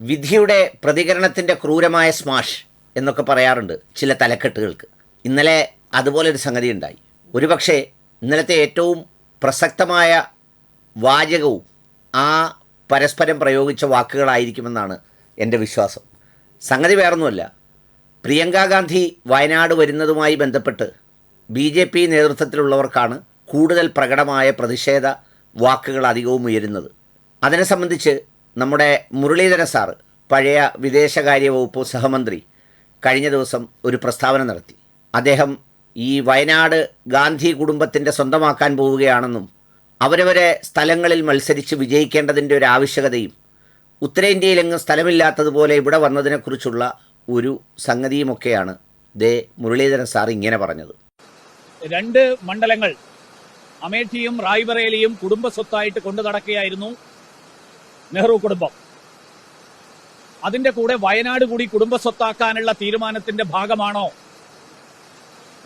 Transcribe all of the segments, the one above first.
വിധിയുടെ പ്രതികരണത്തിന്റെ ക്രൂരമായ സ്മാഷ് എന്നൊക്കെ പറയാറുണ്ട് ചില തലക്കെട്ടുകൾക്ക്. ഇന്നലെ അതുപോലൊരു സംഗതി ഉണ്ടായി ഒരുപക്ഷെ ഇന്നലത്തെ ഏറ്റവും പ്രസക്തമായ വാചകവും ആ പരസ്പരം പ്രയോഗിച്ച വാക്കുകളായിരിക്കുമെന്നാണ് എന്റെ വിശ്വാസം. സംഗതി വേറൊന്നുമല്ല. പ്രിയങ്കാ ഗാന്ധി വയനാട് വരുന്നതുമായി ബന്ധപ്പെട്ട് ബി ജെ പി നേതൃത്വത്തിലുള്ളവർക്കാണ് കൂടുതൽ പ്രകടമായ പ്രതിഷേധ വാക്കുകൾ അധികവും ഉയരുന്നത്. അതിനെ സംബന്ധിച്ച് നമ്മുടെ മുരളീധര സാർ പഴയ വിദേശകാര്യ വകുപ്പ് സഹമന്ത്രി കഴിഞ്ഞ ദിവസം ഒരു പ്രസ്താവന നടത്തി. അദ്ദേഹം ഈ വയനാട് ഗാന്ധി കുടുംബത്തിന്റെ സ്വന്തമാക്കാൻ പോവുകയാണെന്നും അവരവരെ സ്ഥലങ്ങളിൽ മത്സരിച്ച് വിജയിക്കേണ്ടതിന്റെ ഒരു ആവശ്യകതയും ഉത്തരേന്ത്യയിലെങ്ങും സ്ഥലമില്ലാത്തതുപോലെ ഇവിടെ വന്നതിനെക്കുറിച്ചുള്ള ഒരു സംഗതിയുമൊക്കെയാണ് ദേ മുരളീധരൻ സാർ ഇങ്ങനെ പറഞ്ഞത്. രണ്ട് മണ്ഡലങ്ങൾ അമേഠിയും റായ്ബറേലിയും കുടുംബ സ്വത്തായിട്ട് കൊണ്ടു നടക്കുകയായിരുന്നു. നെഹ്റു കുടുംബം. അതിന്റെ കൂടെ വയനാട് കൂടി കുടുംബ സ്വത്താക്കാനുള്ള തീരുമാനത്തിന്റെ ഭാഗമാണോ?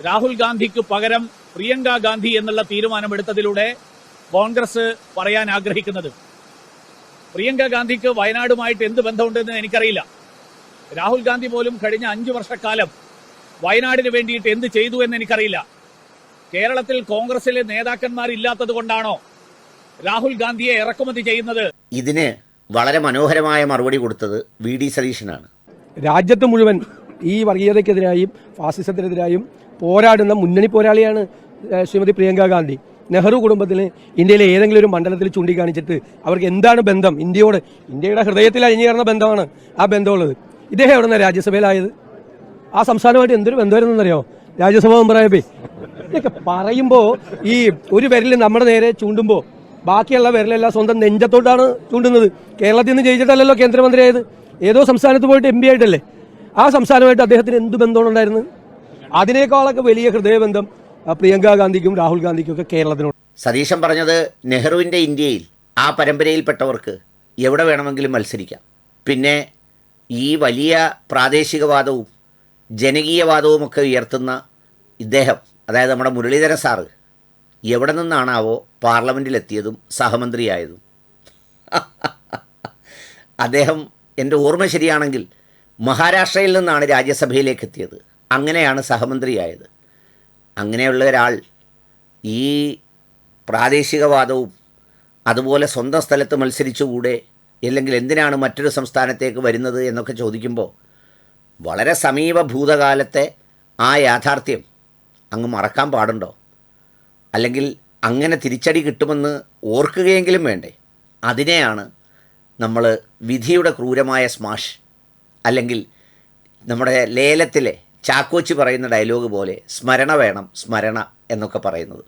രാഹുൽ ഗാന്ധിക്ക് പകരം പ്രിയങ്ക ഗാന്ധി എന്നുള്ള തീരുമാനമെടുത്തതിലൂടെ കോൺഗ്രസ് പറയാൻ ആഗ്രഹിക്കുന്നത്. പ്രിയങ്ക ഗാന്ധിക്ക് വയനാടുമായിട്ട് എന്ത് ബന്ധമുണ്ടെന്ന് എനിക്കറിയില്ല. രാഹുൽ ഗാന്ധി പോലും കഴിഞ്ഞ അഞ്ചു വർഷക്കാലം വയനാടിന് വേണ്ടിയിട്ട് എന്ത് ചെയ്തു എന്ന് എനിക്കറിയില്ല. കേരളത്തിൽ കോൺഗ്രസിലെ നേതാക്കന്മാരില്ലാത്തത് കൊണ്ടാണോ രാഹുൽ ഗാന്ധിയെ ഇറക്കുമതി ചെയ്യുന്നത്? ഇതിന് വളരെ മനോഹരമായ മറുപടി കൊടുത്തത് വി ഡി സതീശനാണ്. രാജ്യത്ത് മുഴുവൻ ഈ വർഗീയതയ്ക്കെതിരായും ഫാസിസത്തിനെതിരായും പോരാടുന്ന മുന്നണി പോരാളിയാണ് ശ്രീമതി പ്രിയങ്ക ഗാന്ധി. നെഹ്റു കുടുംബത്തിന് ഇന്ത്യയിലെ ഏതെങ്കിലും ഒരു മണ്ഡലത്തിൽ ചൂണ്ടിക്കാണിച്ചിട്ട് അവർക്ക് എന്താണ് ബന്ധം? ഇന്ത്യയോട് ഇന്ത്യയുടെ ഹൃദയത്തിൽ അഴിഞ്ഞേറുന്ന ബന്ധമാണ് ആ ബന്ധമുള്ളത്. ഇദ്ദേഹം എവിടെ നിന്നാണ് രാജ്യസഭയിലായത്? ആ സംസ്ഥാനമായിട്ട് എന്തൊരു ബന്ധമായിരുന്നറിയോ രാജ്യസഭ മെമ്പറായപ്പേ. ഇതൊക്കെ പറയുമ്പോൾ ഈ ഒരു വിരൽ നമ്മുടെ നേരെ ചൂണ്ടുമ്പോൾ ബാക്കിയുള്ള വിരലെല്ലാം സ്വന്തം നെഞ്ചത്തോട്ടാണ് ചൂണ്ടുന്നത്. കേരളത്തിൽ നിന്ന് ജയിച്ചിട്ടല്ലല്ലോ കേന്ദ്രമന്ത്രിയായത്. ഏതോ സംസ്ഥാനത്ത് പോയിട്ട് എം ആയിട്ടല്ലേ? ആ സംസ്ഥാനമായിട്ട് അദ്ദേഹത്തിന് എന്ത് ബന്ധമുണ്ടായിരുന്നു അതിനേക്കാളൊക്കെ വലിയ ഹൃദയബന്ധം പ്രിയങ്ക ഗാന്ധിക്കും രാഹുൽ ഗാന്ധിക്കും ഒക്കെ കേരളത്തിനോട് സതീശൻ പറഞ്ഞത് നെഹ്റുവിന്റെ ഇന്ത്യയിൽ ആ പരമ്പരയിൽപ്പെട്ടവർക്ക് എവിടെ വേണമെങ്കിലും മത്സരിക്കാം. പിന്നെ ഈ വലിയ പ്രാദേശികവാദവും ജനകീയവാദവുമൊക്കെ ഉയർത്തുന്ന ഇദ്ദേഹം അതായത് നമ്മുടെ മുരളീധരൻ സാറ് എവിടെ നിന്നാണാവോ പാർലമെന്റിലെത്തിയതും സഹമന്ത്രിയായതും. അദ്ദേഹം എന്റെ ഓർമ്മ ശരിയാണെങ്കിൽ മഹാരാഷ്ട്രയിൽ നിന്നാണ് രാജ്യസഭയിലേക്ക് എത്തിയത് അങ്ങനെയാണ് സഹമന്ത്രിയായത്. അങ്ങനെയുള്ള ഒരാൾ ഈ പ്രാദേശികവാദവും അതുപോലെ സ്വന്തം സ്ഥലത്ത് മത്സരിച്ചുകൂടെ അല്ലെങ്കിൽ എന്തിനാണ് മറ്റൊരു സംസ്ഥാനത്തേക്ക് വരുന്നത് എന്നൊക്കെ ചോദിക്കുമ്പോൾ വളരെ സമീപ ഭൂതകാലത്തെ ആ യാഥാർത്ഥ്യം അങ്ങ് മറക്കാൻ പാടുണ്ടോ? അല്ലെങ്കിൽ അങ്ങനെ തിരിച്ചടി കിട്ടുമെന്ന് ഓർക്കുകയെങ്കിലും വേണ്ടേ? അതിനെയാണ് നമ്മൾ വിധിയുടെ ക്രൂരമായ സ്മാഷ് അല്ലെങ്കിൽ നമ്മുടെ ലേലത്തിലെ ചാക്കോച്ചി പറയുന്ന ഡയലോഗ് പോലെ സ്മരണ വേണം സ്മരണ എന്നൊക്കെ പറയുന്നത്.